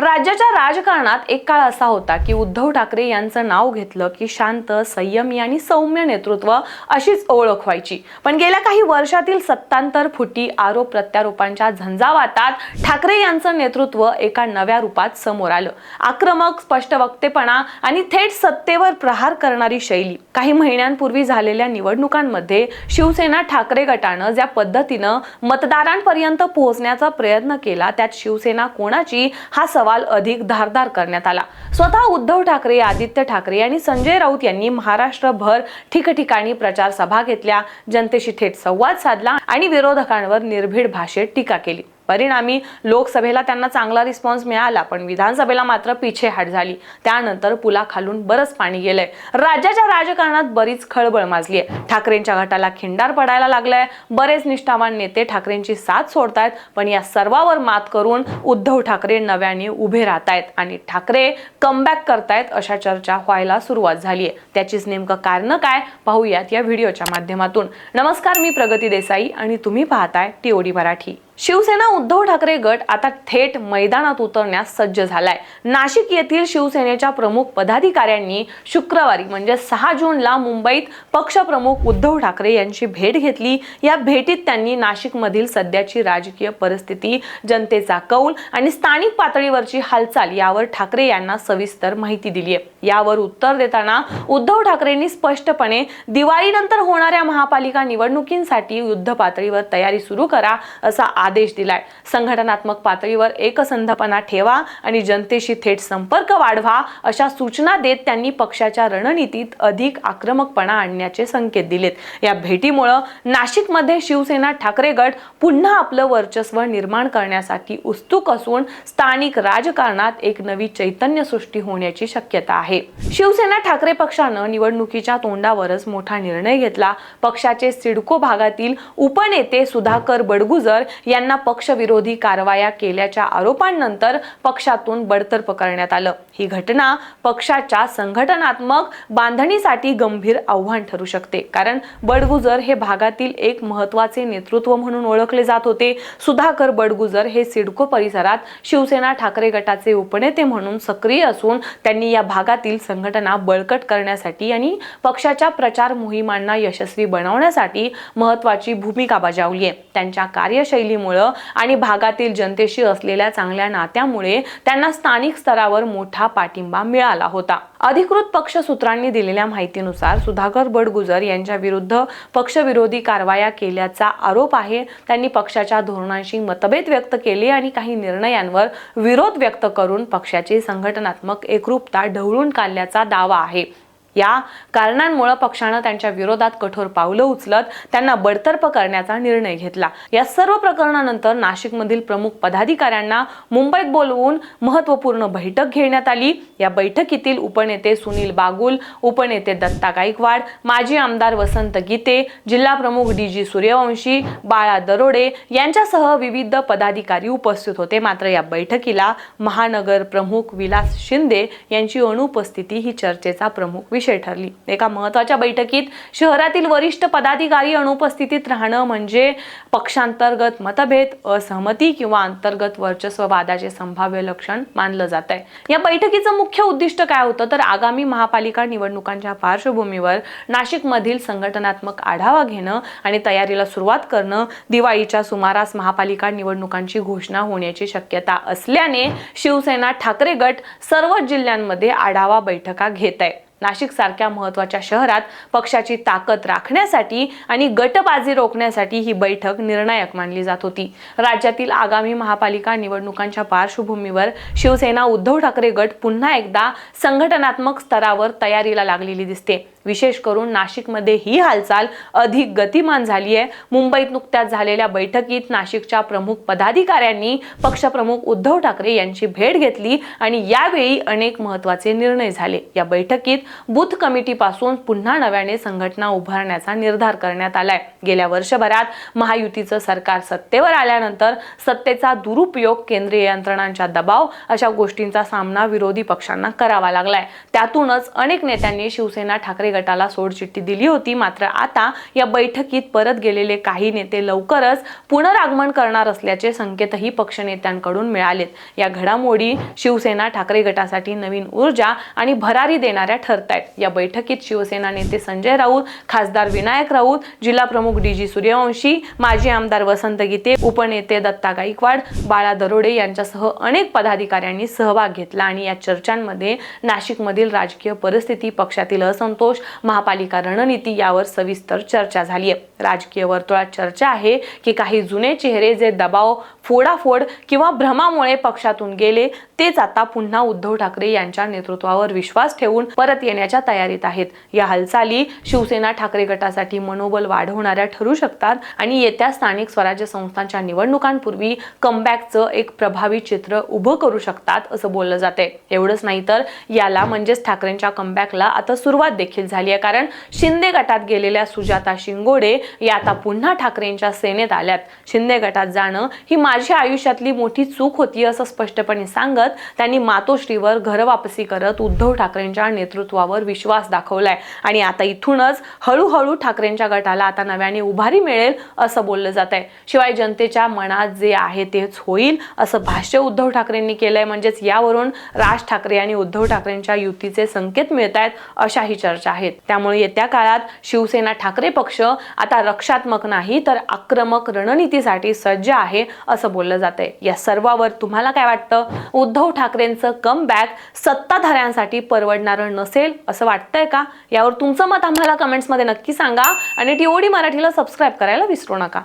राज्याच्या राजकारणात एक काळ असा होता की उद्धव ठाकरे यांचं नाव घेतलं की शांत संयमी आणि सौम्य नेतृत्व अशीच ओळख व्हायची. पण गेल्या काही वर्षातील सत्तांतर फुटी आरोप प्रत्यारोपांच्या झंझावातात ठाकरे यांचं नेतृत्व एका नव्या रूपात समोर आलं. आक्रमक स्पष्ट वक्तेपणा आणि थेट सत्तेवर प्रहार करणारी शैली. काही महिन्यांपूर्वी झालेल्या निवडणुकांमध्ये शिवसेना ठाकरे गटानं ज्या पद्धतीनं मतदारांपर्यंत पोहोचण्याचा प्रयत्न केला त्यात शिवसेना कोणाची हा सवाल अधिक धारदार करण्यात आला. स्वतः उद्धव ठाकरे आदित्य ठाकरे आणि संजय राऊत यांनी महाराष्ट्रभर ठिकठिकाणी प्रचार सभा घेतल्या. जनतेशी थेट संवाद साधला आणि विरोधकांवर निर्भीड भाषेत टीका केली. परिणामी लोकसभेला त्यांना चांगला रिस्पॉन्स मिळाला पण विधानसभेला मात्र पिछेहाट झाली. त्यानंतर पुलाखालून बरंच पाणी गेलंय. राज्याच्या राजकारणात बरीच खळबळ माजली आहे ठाकरेंच्या गटाला खिंडार पडायला लागलाय. बरेच निष्ठावान नेते ठाकरेंची साथ सोडतायत पण या सर्वावर मात करून उद्धव ठाकरे नव्याने उभे राहत आहेत आणि ठाकरे कमबॅक करतायत अशा चर्चा व्हायला सुरुवात झाली आहे त्याचीच नेमकं कारण काय? पाहूयात या व्हिडिओच्या माध्यमातून. नमस्कार मी प्रगती देसाई आणि तुम्ही पाहताय टीओडी मराठी. शिवसेना उद्धव ठाकरे गट आता थेट मैदानात उतरण्यास सज्ज झालाय. नाशिक येथील शिवसेनेच्या प्रमुख पदाधिकाऱ्यांनी शुक्रवारी म्हणजे सहा जूनला मुंबईत पक्षप्रमुख उद्धव ठाकरे यांची भेट घेतली. या भेटीत त्यांनी नाशिकमधील सध्याची राजकीय परिस्थिती जनतेचा कौल आणि स्थानिक पातळीवरची हालचाल यावर ठाकरे यांना सविस्तर माहिती दिली आहे यावर उत्तर देताना उद्धव ठाकरेंनी स्पष्टपणे दिवाळीनंतर होणाऱ्या महापालिका निवडणुकींसाठी युद्ध पातळीवर तयारी सुरू करा असा आदेश दिलाय. संघटनात्मक पातळीवर एकसंधपणा ठेवा आणि जनतेशी थेट संपर्क वाढवा अशा सूचना देत त्यांनी पक्षाच्या रणनीतीत अधिक आक्रमकपणा आणण्याचे संकेत दिलेत. या भेटीमुळं नाशिकमध्ये शिवसेना ठाकरे गट पुन्हा आपलं वर्चस्व निर्माण करण्यासाठी उत्सुक असून स्थानिक राजकारणात एक नवी चैतन्य सृष्टी होण्याची शक्यता आहे. शिवसेना ठाकरे पक्षानं निवडणुकीच्या तोंडावरच मोठा निर्णय घेतला. पक्षाचे सिडको भागातील उपनेते सुधाकर बडगुजर यांना पक्षविरोधी कारवाया केल्याच्या आरोपांनंतर पक्षातून बडतर्फ करण्यात आलं. ही घटना पक्षाच्या संघटनात्मक बांधणीसाठी गंभीर आव्हान ठरू शकते. कारण बडगुजर हे भागातील एक महत्त्वाचे नेतृत्व म्हणून ओळखले जात होते. सुधाकर बडगुजर हे सिडको परिसरात शिवसेना ठाकरे गटाचे उपनेते म्हणून सक्रिय असून त्यांनी या भागातील संघटना बळकट करण्यासाठी आणि पक्षाच्या प्रचार मोहिमांना यशस्वी बनवण्यासाठी महत्वाची भूमिका बजावली आहे. त्यांच्या कार्यशैलीमुळे आणि भागातील जनतेशी असलेल्या चांगल्या नात्यामुळे त्यांना स्थानिक स्तरावर मोठा पाठिंबा मिळाला होता. अधिकृत पक्ष सूत्रांनी दिलेल्या माहितीनुसार सुधाकर बडगुजर यांच्या विरुद्ध पक्षविरोधी कारवाया केल्याचा आरोप आहे. त्यांनी पक्षाच्या धोरणांशी मतभेद व्यक्त केले आणि काही निर्णयांवर विरोध व्यक्त करून पक्षाची संघटनात्मक एकरूपता ढवळून काढल्याचा दावा आहे. या कारणांमुळे पक्षानं त्यांच्या विरोधात कठोर पावलं उचलत त्यांना बडतर्फ करण्याचा निर्णय घेतला. या सर्व प्रकरणानंतर नाशिकमधील प्रमुख पदाधिकाऱ्यांना मुंबईत बोलवून महत्त्वपूर्ण बैठक घेण्यात आली. या बैठकीतील उपनेते सुनील बागुल उपनेते दत्ता गायकवाड माजी आमदार वसंत गीते जिल्हा प्रमुख डी जी सूर्यवंशी बाळा दरोडे यांच्यासह विविध पदाधिकारी उपस्थित होते. मात्र या बैठकीला महानगर प्रमुख विलास शिंदे यांची अनुपस्थिती ही चर्चेचा प्रमुख विषय ठरली. एका महत्त्वाच्या बैठकीत शहरातील वरिष्ठ पदाधिकारी अनुपस्थितीत राहणं म्हणजे पक्षांतर्गत मतभेद असहमती किंवा अंतर्गत वर्चस्ववादाचे संभाव्य लक्षण मानलं जात आहे या बैठकीचं मुख्य उद्दिष्ट काय होतं? तर आगामी महापालिका निवडणुकांच्या पार्श्वभूमीवर नाशिकमधील संघटनात्मक आढावा घेणं आणि तयारीला सुरुवात करणं दिवाळीच्या सुमारास महापालिका निवडणुकांची घोषणा होण्याची शक्यता असल्याने शिवसेना ठाकरे गट सर्वच जिल्ह्यांमध्ये आढावा बैठका घेत आहे नाशिक सारख्या महत्त्वाच्या शहरात पक्षाची ताकद राखण्यासाठी आणि गटबाजी रोखण्यासाठी ही बैठक निर्णायक मानली जात होती. राज्यातील आगामी महापालिका निवडणुकांच्या पार्श्वभूमीवर शिवसेना उद्धव ठाकरे गट पुन्हा एकदा संघटनात्मक स्तरावर तयारीला लागलेली दिसते. विशेष करून नाशिकमध्ये ही हालचाल अधिक गतिमान झाली आहे. मुंबईत नुकत्याच झालेल्या बैठकीत नाशिकच्या प्रमुख पदाधिकाऱ्यांनी पक्षप्रमुख उद्धव ठाकरे यांची भेट घेतली आणि यावेळी अनेक महत्त्वाचे निर्णय झाले. या बैठकीत बूथ कमिटीपासून पुन्हा नव्याने संघटना उभारण्याचा निर्धार करण्यात आलाय. गेल्या वर्षभरात महायुतीचं सरकार सत्तेवर आल्यानंतर सत्तेचा दुरुपयोग केंद्रीय यंत्रणांच्या दबाव अशा गोष्टींचा सामना विरोधी पक्षांना करावा लागलाय. त्यातूनच अनेक नेत्यांनी शिवसेना ठाकरे ठाकरे गटाला सोडचिठ्ठी दिली होती. मात्र आता या बैठकीत परत गेलेले काही नेते लवकरच पुनरागमन करणार असल्याचे संकेतही पक्षनेत्यांकडून मिळालेत. या घडामोडी शिवसेना ठाकरे गटासाठी नवीन ऊर्जा आणि भरारी देणाऱ्या ठरत आहेत या बैठकीत शिवसेना नेते संजय राऊत खासदार विनायक राऊत जिल्हा प्रमुख डी जी सूर्यवंशी माजी आमदार वसंत गीते उपनेते दत्ता गायकवाड बाळा दरोडे यांच्यासह अनेक पदाधिकाऱ्यांनी सहभाग घेतला आणि या चर्चांमध्ये नाशिकमधील राजकीय परिस्थिती पक्षातील असंतोष महापालिका रणनीती यावर सविस्तर चर्चा झाली आहे. राजकीय वर्तुळात चर्चा आहे की काही जुने चेहरे जे दबाव फोडाफोड किंवा भ्रमामुळे पक्षातून गेले तेच आता पुन्हा उद्धव ठाकरे यांच्या नेतृत्वावर विश्वास ठेवून परत येण्याच्या तयारीत आहेत. या हालचाली शिवसेना ठाकरे गटासाठी मनोबल वाढवणाऱ्या ठरू शकतात आणि येत्या स्थानिक स्वराज्य संस्थांच्या निवडणुकांपूर्वी कमबॅकचं एक प्रभावी चित्र उभं करू शकतात असं बोललं जाते एवढंच नाही तर याला म्हणजेच ठाकरेंच्या कमबॅकला आता सुरुवात देखील झाली आहे. कारण शिंदे गटात गेलेल्या सुजाता शिंगोडे या आता पुन्हा ठाकरेंच्या सेनेत आल्यात. शिंदे गटात जाणं ही माझ्या आयुष्यातली मोठी चूक होती असं स्पष्टपणे सांगत त्यांनी मातोश्रीवर घर वापसी करत उद्धव ठाकरेंच्या नेतृत्वावर विश्वास दाखवलाय. आणि आता इथूनच हळूहळू ठाकरेंच्या गटाला आता नव्याने उभारी मिळेल असं बोललं जात आहे. शिवाय जनतेच्या मनात जे आहे तेच होईल असं भाष्य उद्धव ठाकरेंनी केलंय. म्हणजेच यावरून राज ठाकरे आणि उद्धव ठाकरेंच्या युतीचे संकेत मिळत आहेत अशाही चर्चा आहेत. त्यामुळे येत्या काळात शिवसेना ठाकरे पक्ष आता रक्षात्मक नाही तर आक्रमक रणनीतीसाठी सज्ज आहे असं बोललं जातंय. या सर्वावर तुम्हाला काय वाटतं? उद्धव ठाकरेंचं कम बॅक सत्ताधाऱ्यांसाठी परवडणारं नसेल असं वाटतंय का? यावर तुमचं मत आम्हाला कमेंट्समध्ये नक्की सांगा आणि टीओडी मराठीला सबस्क्राईब करायला विसरू नका.